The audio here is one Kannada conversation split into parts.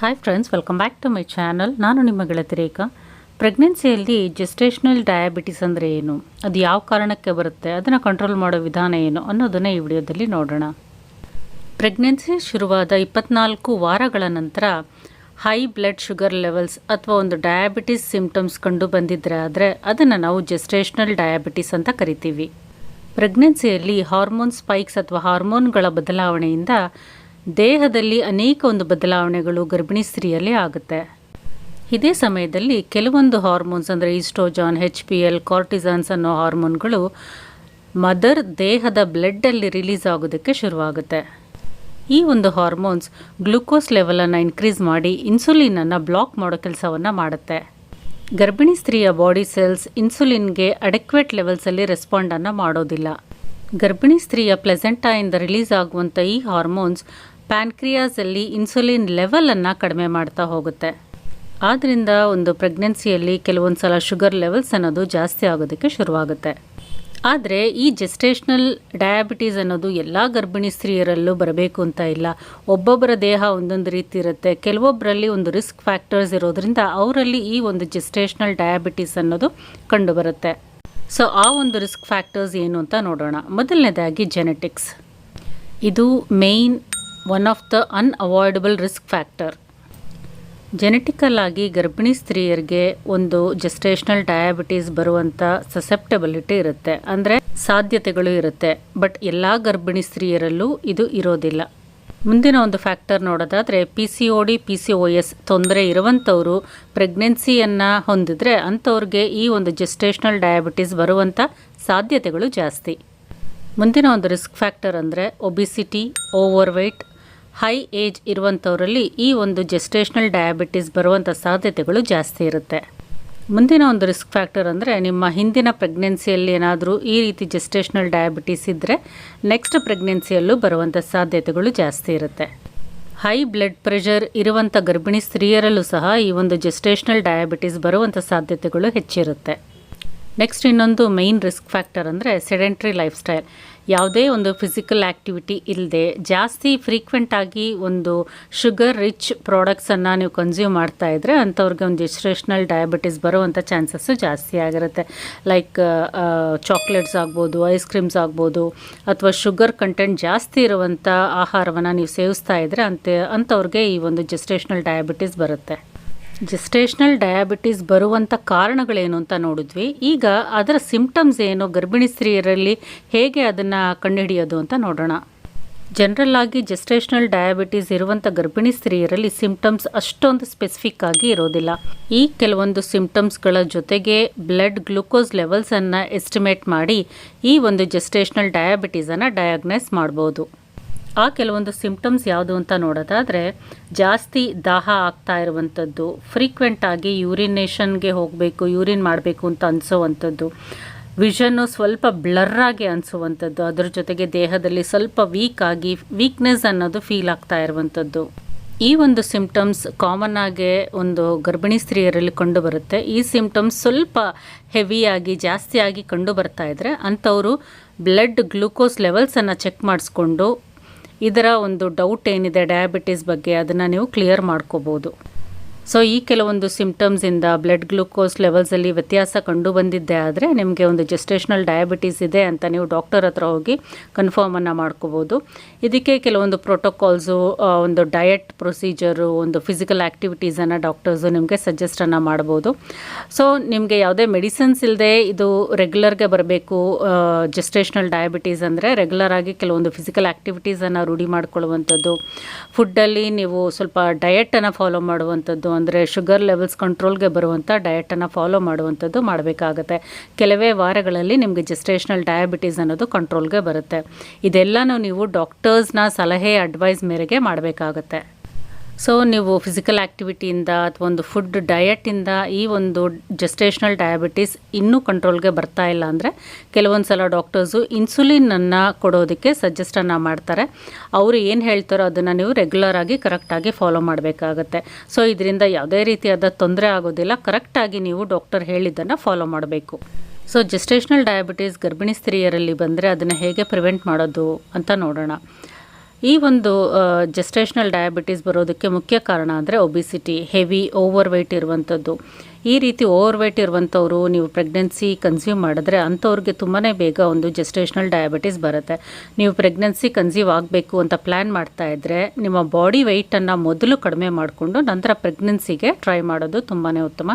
Hi friends welcome back to my channel ನಾನು ನಿಮ್ಮ ಗೆಳತಿ ರೇಖಾ. ಪ್ರೆಗ್ನೆನ್ಸಿಯಲ್ಲಿ ಜೆಸ್ಟೇಷನಲ್ ಡಯಾಬಿಟಿಸ್ ಅಂದರೆ ಏನು? ಅದು ಯಾವ ಕಾರಣಕ್ಕೆ ಬರುತ್ತೆ? ಅದನ್ನು ಕಂಟ್ರೋಲ್ ಮಾಡೋ ವಿಧಾನ ಏನು? ಅನ್ನೋದನ್ನು ಈ ವಿಡಿಯೋದಲ್ಲಿ ನೋಡೋಣ. ಪ್ರೆಗ್ನೆನ್ಸಿ ಶುರುವಾದ ಇಪ್ಪತ್ನಾಲ್ಕು ವಾರಗಳ ನಂತರ ಹೈ ಬ್ಲಡ್ ಶುಗರ್ ಲೆವೆಲ್ಸ್ ಅಥವಾ ಒಂದು ಡಯಾಬಿಟಿಸ್ ಸಿಂಪ್ಟಮ್ಸ್ ಕಂಡು ಬಂದಿದ್ದರೆ ಆದರೆ ಅದನ್ನು ನಾವು ಜೆಸ್ಟೇಷನಲ್ ಡಯಾಬಿಟಿಸ್ ಅಂತ ಕರಿತೀವಿ. ಪ್ರೆಗ್ನೆನ್ಸಿಯಲ್ಲಿ ಹಾರ್ಮೋನ್ ಸ್ಪೈಕ್ಸ್ ಅಥವಾ ಹಾರ್ಮೋನ್ಗಳ ಬದಲಾವಣೆಯಿಂದ ದೇಹದಲ್ಲಿ ಅನೇಕ ಒಂದು ಬದಲಾವಣೆಗಳು ಗರ್ಭಿಣಿ ಸ್ತ್ರೀಯಲ್ಲಿ ಆಗುತ್ತೆ. ಇದೇ ಸಮಯದಲ್ಲಿ ಕೆಲವೊಂದು ಹಾರ್ಮೋನ್ಸ್ ಅಂದರೆ oestrogen H P L, cortisones ಅನ್ನೋ ಹಾರ್ಮೋನ್ಗಳು ಮದರ್ ದೇಹದ ಬ್ಲಡ್ಡಲ್ಲಿ ರಿಲೀಸ್ ಆಗೋದಕ್ಕೆ ಶುರುವಾಗುತ್ತೆ. ಈ ಒಂದು ಹಾರ್ಮೋನ್ಸ್ ಗ್ಲುಕೋಸ್ ಲೆವೆಲನ್ನು ಇನ್ಕ್ರೀಸ್ ಮಾಡಿ ಇನ್ಸುಲಿನನ್ನು ಬ್ಲಾಕ್ ಮಾಡೋ ಕೆಲಸವನ್ನು ಮಾಡುತ್ತೆ. ಗರ್ಭಿಣಿ ಸ್ತ್ರೀಯ ಬಾಡಿ ಸೆಲ್ಸ್ ಇನ್ಸುಲಿನ್ಗೆ ಅಡೆಕ್ವೇಟ್ ಲೆವೆಲ್ಸಲ್ಲಿ ರೆಸ್ಪಾಂಡನ್ನು ಮಾಡೋದಿಲ್ಲ. ಗರ್ಭಿಣಿ ಸ್ತ್ರೀಯ ಪ್ಲೆಸೆಂಟಾಯಿಂದ ರಿಲೀಸ್ ಆಗುವಂಥ ಈ ಹಾರ್ಮೋನ್ಸ್ ಪ್ಯಾನ್ಕ್ರಿಯಾಸಲ್ಲಿ ಇನ್ಸುಲಿನ್ ಲೆವೆಲನ್ನು ಕಡಿಮೆ ಮಾಡ್ತಾ ಹೋಗುತ್ತೆ. ಆದ್ದರಿಂದ ಒಂದು ಪ್ರೆಗ್ನೆನ್ಸಿಯಲ್ಲಿ ಕೆಲವೊಂದು ಸಲ ಶುಗರ್ ಲೆವೆಲ್ಸ್ ಅನ್ನೋದು ಜಾಸ್ತಿ ಆಗೋದಕ್ಕೆ ಶುರುವಾಗುತ್ತೆ. ಆದರೆ ಈ ಜೆಸ್ಟೇಷ್ನಲ್ ಡಯಾಬಿಟೀಸ್ ಅನ್ನೋದು ಎಲ್ಲ ಗರ್ಭಿಣಿ ಸ್ತ್ರೀಯರಲ್ಲೂ ಬರಬೇಕು ಅಂತ ಇಲ್ಲ. ಒಬ್ಬೊಬ್ಬರ ದೇಹ ಒಂದೊಂದು ರೀತಿ ಇರುತ್ತೆ. ಕೆಲವೊಬ್ಬರಲ್ಲಿ ಒಂದು ರಿಸ್ಕ್ ಫ್ಯಾಕ್ಟರ್ಸ್ ಇರೋದ್ರಿಂದ ಅವರಲ್ಲಿ ಈ ಒಂದು ಜೆಸ್ಟೇಷ್ನಲ್ ಡಯಾಬಿಟೀಸ್ ಅನ್ನೋದು ಕಂಡುಬರುತ್ತೆ. ಸೊ, ಆ ಒಂದು ರಿಸ್ಕ್ ಫ್ಯಾಕ್ಟರ್ಸ್ ಏನು ಅಂತ ನೋಡೋಣ. ಮೊದಲನೇದಾಗಿ ಜೆನೆಟಿಕ್ಸ್. ಇದು main one of the unavoidable risk factor genetical ಆಗಿ ಗರ್ಭಿಣಿ ಸ್ತ್ರೀಯರಿಗೆ ಒಂದು ಜೆಸ್ಟೇಷನಲ್ ಡಯಾಬಿಟೀಸ್ ಬರುವಂಥ ಸಸೆಪ್ಟಬಿಲಿಟಿ ಇರುತ್ತೆ. ಅಂದರೆ ಸಾಧ್ಯತೆಗಳು ಇರುತ್ತೆ. ಬಟ್ ಎಲ್ಲ ಗರ್ಭಿಣಿ ಸ್ತ್ರೀಯರಲ್ಲೂ ಇದು ಇರೋದಿಲ್ಲ. ಮುಂದಿನ ಒಂದು ಫ್ಯಾಕ್ಟರ್ ನೋಡೋದಾದರೆ P C O D P C O S ತೊಂದರೆ ಇರುವಂಥವರು ಪ್ರೆಗ್ನೆನ್ಸಿಯನ್ನು ಹೊಂದಿದ್ರೆ ಅಂಥವ್ರಿಗೆ ಈ ಒಂದು ಜೆಸ್ಟೇಷನಲ್ ಡಯಾಬಿಟೀಸ್ ಬರುವಂಥ ಸಾಧ್ಯತೆಗಳು ಜಾಸ್ತಿ. ಮುಂದಿನ ಒಂದು ರಿಸ್ಕ್ ಫ್ಯಾಕ್ಟರ್ ಅಂದರೆ obesity overweight high age ಇರುವಂಥವರಲ್ಲಿ ಈ ಒಂದು ಜೆಸ್ಟೇಷನಲ್ ಡಯಾಬಿಟಿಸ್ ಬರುವಂಥ ಸಾಧ್ಯತೆಗಳು ಜಾಸ್ತಿ ಇರುತ್ತೆ. ಮುಂದಿನ ಒಂದು ರಿಸ್ಕ್ ಫ್ಯಾಕ್ಟರ್ ಅಂದರೆ ನಿಮ್ಮ ಹಿಂದಿನ ಪ್ರೆಗ್ನೆನ್ಸಿಯಲ್ಲಿ ಏನಾದರೂ ಈ ರೀತಿ ಜೆಸ್ಟೇಷನಲ್ ಡಯಾಬಿಟಿಸ್ ಇದ್ದರೆ ನೆಕ್ಸ್ಟ್ ಪ್ರೆಗ್ನೆನ್ಸಿಯಲ್ಲೂ ಬರುವಂಥ ಸಾಧ್ಯತೆಗಳು ಜಾಸ್ತಿ ಇರುತ್ತೆ. ಹೈ ಬ್ಲಡ್ ಪ್ರೆಷರ್ ಇರುವಂಥ ಗರ್ಭಿಣಿ ಸ್ತ್ರೀಯರಲ್ಲೂ ಸಹ ಈ ಒಂದು ಜೆಸ್ಟೇಷನಲ್ ಡಯಾಬಿಟಿಸ್ ಬರುವಂಥ ಸಾಧ್ಯತೆಗಳು ಹೆಚ್ಚಿರುತ್ತೆ. ನೆಕ್ಸ್ಟ್ ಇನ್ನೊಂದು ಮೈನ್ ರಿಸ್ಕ್ ಫ್ಯಾಕ್ಟರ್ ಅಂದರೆ ಸೆಡೆಂಟ್ರಿ ಲೈಫ್ ಸ್ಟೈಲ್ ಯಾವುದೇ ಒಂದು ಫಿಸಿಕಲ್ ಆ್ಯಕ್ಟಿವಿಟಿ ಇಲ್ಲದೆ ಜಾಸ್ತಿ ಫ್ರೀಕ್ವೆಂಟ್ ಆಗಿ ಒಂದು ಶುಗರ್ ರಿಚ್ ಪ್ರಾಡಕ್ಟ್ಸನ್ನು ನೀವು ಕನ್ಸ್ಯೂಮ್ ಮಾಡ್ತಾ ಇದ್ದರೆ ಅಂಥವ್ರಿಗೆ ಒಂದು ಜಿಸ್ಟ್ರೇಷನಲ್ ಡಯಾಬಿಟಿಸ್ ಬರುವಂಥ ಚಾನ್ಸಸ್ಸು ಜಾಸ್ತಿ ಆಗಿರುತ್ತೆ. ಲೈಕ್ ಚಾಕ್ಲೇಟ್ಸ್ ಆಗ್ಬೋದು ಐಸ್ ಕ್ರೀಮ್ಸ್ ಆಗ್ಬೋದು, ಅಥವಾ ಶುಗರ್ ಕಂಟೆಂಟ್ ಜಾಸ್ತಿ ಇರುವಂಥ ಆಹಾರವನ್ನು ನೀವು ಸೇವಿಸ್ತಾ ಇದ್ದರೆ ಅಂತೆ, ಅಂಥವ್ರಿಗೆ ಈ ಒಂದು ಜೆಸ್ಟೇಷನಲ್ ಡಯಾಬಿಟಿಸ್ ಬರುತ್ತೆ. ಜೆಸ್ಟೇಷನಲ್ ಡಯಾಬಿಟೀಸ್ ಬರುವಂಥ ಕಾರಣಗಳೇನು ಅಂತ ನೋಡಿದ್ವಿ. ಈಗ ಅದರ ಸಿಂಪ್ಟಮ್ಸ್ ಏನು, ಗರ್ಭಿಣಿ ಸ್ತ್ರೀಯರಲ್ಲಿ ಹೇಗೆ ಅದನ್ನು ಕಂಡುಹಿಡಿಯೋದು ಅಂತ ನೋಡೋಣ. ಜನರಲ್ ಆಗಿ ಜೆಸ್ಟೇಷನಲ್ ಡಯಾಬಿಟೀಸ್ ಇರುವಂಥ ಗರ್ಭಿಣಿ ಸ್ತ್ರೀಯರಲ್ಲಿ ಸಿಂಪ್ಟಮ್ಸ್ ಅಷ್ಟೊಂದು ಸ್ಪೆಸಿಫಿಕ್ ಆಗಿ ಇರೋದಿಲ್ಲ. ಈ ಕೆಲವೊಂದು ಸಿಂಪ್ಟಮ್ಸ್ಗಳ ಜೊತೆಗೆ ಬ್ಲಡ್ ಗ್ಲೂಕೋಸ್ ಲೆವೆಲ್ಸನ್ನು ಎಸ್ಟಿಮೇಟ್ ಮಾಡಿ ಈ ಒಂದು ಜೆಸ್ಟೇಷನಲ್ ಡಯಾಬಿಟೀಸನ್ನು ಡಯಾಗ್ನೈಸ್ ಮಾಡ್ಬೋದು. ಆ ಕೆಲವೊಂದು ಸಿಂಪ್ಟಮ್ಸ್ ಯಾವುದು ಅಂತ ನೋಡೋದಾದರೆ ಜಾಸ್ತಿ ದಾಹ ಆಗ್ತಾ ಇರುವಂಥದ್ದು ಫ್ರೀಕ್ವೆಂಟ್ ಆಗಿ ಯೂರಿನೇಷನ್ಗೆ ಹೋಗಬೇಕು ಯೂರಿನ್ ಮಾಡಬೇಕು ಅಂತ ಅನಿಸೋವಂಥದ್ದು ವಿಷನ್ನು ಸ್ವಲ್ಪ ಬ್ಲರ್ರಾಗಿ ಅನಿಸುವಂಥದ್ದು, ಅದರ ಜೊತೆಗೆ ದೇಹದಲ್ಲಿ ಸ್ವಲ್ಪ ವೀಕ್ ಆಗಿ ವೀಕ್ನೆಸ್ ಅನ್ನೋದು ಫೀಲ್ ಆಗ್ತಾ ಇರುವಂಥದ್ದು. ಈ ಒಂದು ಸಿಂಪ್ಟಮ್ಸ್ ಕಾಮನ್ ಆಗಿ ಒಂದು ಗರ್ಭಿಣಿ ಸ್ತ್ರೀಯರಲ್ಲಿ ಕಂಡು ಬರುತ್ತೆ. ಈ ಸಿಂಪ್ಟಮ್ಸ್ ಸ್ವಲ್ಪ ಹೆವಿಯಾಗಿ ಜಾಸ್ತಿಯಾಗಿ ಕಂಡು ಬರ್ತಾ ಇದ್ದರೆ ಅಂಥವರು ಬ್ಲಡ್ ಗ್ಲೂಕೋಸ್ ಲೆವೆಲ್ಸನ್ನು ಚೆಕ್ ಮಾಡಿಸ್ಕೊಂಡು ಇದರ ಒಂದು ಡೌಟ್ ಏನಿದೆ ಡಯಾಬಿಟಿಸ್ ಬಗ್ಗೆ ಅದನ್ನು ನೀವು ಕ್ಲಿಯರ್ ಮಾಡ್ಕೋಬೋದು. ಸೊ ಈ ಕೆಲವೊಂದು ಸಿಂಪ್ಟಮ್ಸಿಂದ ಬ್ಲಡ್ ಗ್ಲೂಕೋಸ್ ಲೆವೆಲ್ಸಲ್ಲಿ ವ್ಯತ್ಯಾಸ ಕಂಡು ಬಂದಿದ್ದೆ ಆದರೆ ನಿಮಗೆ ಒಂದು ಜೆಸ್ಟೇಷನಲ್ ಡಯಾಬಿಟೀಸ್ ಇದೆ ಅಂತ ನೀವು ಡಾಕ್ಟರ್ ಹತ್ರ ಹೋಗಿ ಕನ್ಫರ್ಮನ್ನು ಮಾಡ್ಕೋಬೋದು. ಇದಕ್ಕೆ ಕೆಲವೊಂದು ಪ್ರೋಟೋಕಾಲ್ಸು ಒಂದು ಡಯಟ್ ಪ್ರೊಸೀಜರು ಒಂದು ಫಿಸಿಕಲ್ ಆ್ಯಕ್ಟಿವಿಟೀಸನ್ನು ಡಾಕ್ಟರ್ಸು ನಿಮಗೆ ಸಜೆಸ್ಟನ್ನು ಮಾಡ್ಬೋದು. ಸೊ ನಿಮಗೆ ಯಾವುದೇ ಮೆಡಿಸಿನ್ಸ್ ಇಲ್ಲದೆ ಇದು ರೆಗ್ಯುಲರ್ಗೆ ಬರಬೇಕು ಜೆಸ್ಟೇಷನಲ್ ಡಯಾಬಿಟೀಸ್ ಅಂದರೆ ರೆಗ್ಯುಲರ್ ಆಗಿ ಕೆಲವೊಂದು ಫಿಸಿಕಲ್ ಆ್ಯಕ್ಟಿವಿಟೀಸನ್ನು ರೂಢಿ ಮಾಡ್ಕೊಳ್ಳುವಂಥದ್ದು. ಫುಡ್ಡಲ್ಲಿ ನೀವು ಸ್ವಲ್ಪ ಡಯಟನ್ನು ಫಾಲೋ ಮಾಡುವಂಥದ್ದು ಅಂದರೆ ಶುಗರ್ ಲೆವೆಲ್ಸ್ ಕಂಟ್ರೋಲ್ಗೆ ಬರುವಂಥ ಡಯಟನ್ನು ಫಾಲೋ ಮಾಡುವಂಥದ್ದು ಮಾಡಬೇಕಾಗತ್ತೆ. ಕೆಲವೇ ವಾರಗಳಲ್ಲಿ ನಿಮಗೆ ಜೆಸ್ಟೇಷನಲ್ ಡಯಾಬಿಟೀಸ್ ಅನ್ನೋದು ಕಂಟ್ರೋಲ್ಗೆ ಬರುತ್ತೆ. ಇದೆಲ್ಲನೂ ನೀವು ಡಾಕ್ಟರ್ಸ್ನ ಸಲಹೆ ಅಡ್ವೈಸ್ ಮೇರೆಗೆ ಮಾಡಬೇಕಾಗತ್ತೆ. ಸೊ ನೀವು ಫಿಸಿಕಲ್ ಆ್ಯಕ್ಟಿವಿಟಿಯಿಂದ ಅಥವಾ ಒಂದು ಫುಡ್ ಡಯಟಿಂದ ಈ ಒಂದು ಜೆಸ್ಟೇಷನಲ್ ಡಯಾಬಿಟೀಸ್ ಇನ್ನೂ ಕಂಟ್ರೋಲ್ಗೆ ಬರ್ತಾ ಇಲ್ಲ ಅಂದರೆ ಕೆಲವೊಂದು ಸಲ ಡಾಕ್ಟರ್ಸು ಇನ್ಸುಲಿನನ್ನು ಕೊಡೋದಕ್ಕೆ ಸಜೆಸ್ಟನ್ನು ಮಾಡ್ತಾರೆ. ಅವರು ಏನು ಹೇಳ್ತಾರೋ ಅದನ್ನು ನೀವು ರೆಗ್ಯುಲರ್ ಆಗಿ ಕರೆಕ್ಟಾಗಿ ಫಾಲೋ ಮಾಡಬೇಕಾಗತ್ತೆ. ಸೊ ಇದರಿಂದ ಯಾವುದೇ ರೀತಿಯಾದ ತೊಂದರೆ ಆಗೋದಿಲ್ಲ. ಕರೆಕ್ಟಾಗಿ ನೀವು ಡಾಕ್ಟರ್ ಹೇಳಿದ್ದನ್ನು ಫಾಲೋ ಮಾಡಬೇಕು. ಸೊ ಜೆಸ್ಟೇಷನಲ್ ಡಯಾಬಿಟೀಸ್ ಗರ್ಭಿಣಿ ಸ್ತ್ರೀಯರಲ್ಲಿ ಬಂದರೆ ಅದನ್ನು ಹೇಗೆ ಪ್ರಿವೆಂಟ್ ಮಾಡೋದು ಅಂತ ನೋಡೋಣ. ಈ ಒಂದು ಜೆಸ್ಟೇಷನಲ್ ಡಯಾಬಿಟೀಸ್ ಬರೋದಕ್ಕೆ ಮುಖ್ಯ ಕಾರಣ ಅಂದರೆ ಒಬಿಸಿಟಿ ಹೆವಿ ಓವರ್ ವೆಯ್ಟ್ ಇರುವಂಥದ್ದು ಈ ರೀತಿ ಓವರ್ ವೆಯ್ಟ್ ಇರುವಂಥವ್ರು ನೀವು ಪ್ರೆಗ್ನೆನ್ಸಿ ಕನ್ಸ್ಯೂಮ್ ಮಾಡಿದ್ರೆ ಅಂಥವ್ರಿಗೆ ತುಂಬಾ ಬೇಗ ಒಂದು ಜೆಸ್ಟೇಷನಲ್ ಡಯಾಬಿಟೀಸ್ ಬರುತ್ತೆ. ನೀವು ಪ್ರೆಗ್ನೆನ್ಸಿ ಕನ್ಸ್ಯೂಮ್ ಆಗಬೇಕು ಅಂತ ಪ್ಲ್ಯಾನ್ ಮಾಡ್ತಾ ಇದ್ದರೆ ನಿಮ್ಮ ಬಾಡಿ ವೆಯ್ಟನ್ನು ಮೊದಲು ಕಡಿಮೆ ಮಾಡಿಕೊಂಡು ನಂತರ ಪ್ರೆಗ್ನೆನ್ಸಿಗೆ ಟ್ರೈ ಮಾಡೋದು ತುಂಬಾ ಉತ್ತಮ.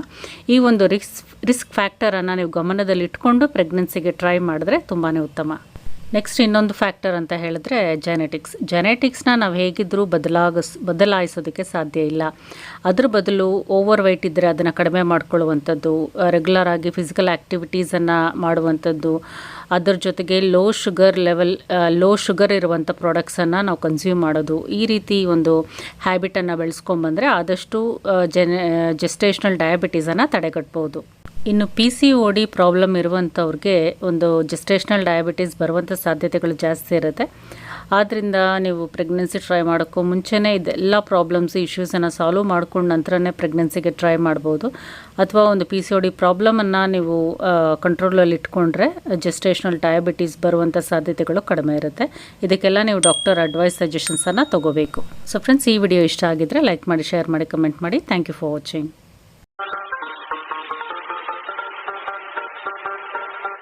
ಈ ಒಂದು ರಿಸ್ಕ್ ರಿಸ್ಕ್ ಫ್ಯಾಕ್ಟರನ್ನು ನೀವು ಗಮನದಲ್ಲಿ ಇಟ್ಕೊಂಡು ಪ್ರೆಗ್ನೆನ್ಸಿಗೆ ಟ್ರೈ ಮಾಡಿದ್ರೆ ತುಂಬಾ ಉತ್ತಮ. ನೆಕ್ಸ್ಟ್ ಇನ್ನೊಂದು ಫ್ಯಾಕ್ಟರ್ ಅಂತ ಹೇಳಿದ್ರೆ ಜೆನೆಟಿಕ್ಸ್ ಜೆನೆಟಿಕ್ಸ್ನ ನಾವು ಹೇಗಿದ್ದರೂ ಬದಲಾಗಿಸ್, ಬದಲಾಯಿಸೋದಕ್ಕೆ ಸಾಧ್ಯ ಇಲ್ಲ. ಅದ್ರ ಬದಲು ಓವರ್ ವೆಯ್ಟ್ ಇದ್ದರೆ ಅದನ್ನು ಕಡಿಮೆ ಮಾಡ್ಕೊಳ್ಳುವಂಥದ್ದು ರೆಗ್ಯುಲರ್ ಆಗಿ ಫಿಸಿಕಲ್ ಆ್ಯಕ್ಟಿವಿಟೀಸನ್ನು ಮಾಡುವಂಥದ್ದು, ಅದರ ಜೊತೆಗೆ low sugar level low sugar ಇರುವಂಥ ಪ್ರಾಡಕ್ಟ್ಸನ್ನು ನಾವು ಕನ್ಸ್ಯೂಮ್ ಮಾಡೋದು. ಈ ರೀತಿ ಒಂದು ಹ್ಯಾಬಿಟನ್ನು ಬೆಳೆಸ್ಕೊಂಬಂದರೆ ಆದಷ್ಟು ಜೆನೆ ಜೆಸ್ಟೇಷನಲ್ ಡಯಾಬಿಟೀಸನ್ನು ತಡೆಗಟ್ಬೋದು. ಇನ್ನು P C O D problem ಇರುವಂಥವ್ರಿಗೆ ಒಂದು ಜೆಸ್ಟೇಷನಲ್ ಡಯಾಬಿಟೀಸ್ ಬರುವಂಥ ಸಾಧ್ಯತೆಗಳು ಜಾಸ್ತಿ ಇರುತ್ತೆ. ಆದ್ದರಿಂದ ನೀವು ಪ್ರೆಗ್ನೆನ್ಸಿ ಟ್ರೈ ಮಾಡೋಕ್ಕೂ ಮುಂಚೆನೇ ಇದೆಲ್ಲ ಪ್ರಾಬ್ಲಮ್ಸ್ ಇಶ್ಯೂಸನ್ನು ಸಾಲ್ವ್ ಮಾಡ್ಕೊಂಡು ನಂತರನೇ ಪ್ರೆಗ್ನೆನ್ಸಿಗೆ ಟ್ರೈ ಮಾಡ್ಬೋದು. ಅಥವಾ ಒಂದು ಪಿ ಸಿ ಒ ಡಿ ಪ್ರಾಬ್ಲಮನ್ನು ನೀವು ಕಂಟ್ರೋಲಲ್ಲಿ ಇಟ್ಕೊಂಡ್ರೆ ಜೆಸ್ಟೇಷನಲ್ ಡಯಾಬಿಟೀಸ್ ಬರುವಂಥ ಸಾಧ್ಯತೆಗಳು ಕಡಿಮೆ ಇರುತ್ತೆ. ಇದಕ್ಕೆಲ್ಲ ನೀವು ಡಾಕ್ಟರ್ ಅಡ್ವೈಸ್ ಸಜೆಷನ್ಸನ್ನು ತೊಗೋಬೇಕು. ಸೊ ಫ್ರೆಂಡ್ಸ್ ಈ ವಿಡಿಯೋ ಇಷ್ಟ ಆಗಿದ್ದರೆ ಲೈಕ್ ಮಾಡಿ ಶೇರ್ ಮಾಡಿ ಕಮೆಂಟ್ ಮಾಡಿ. Thank you for watching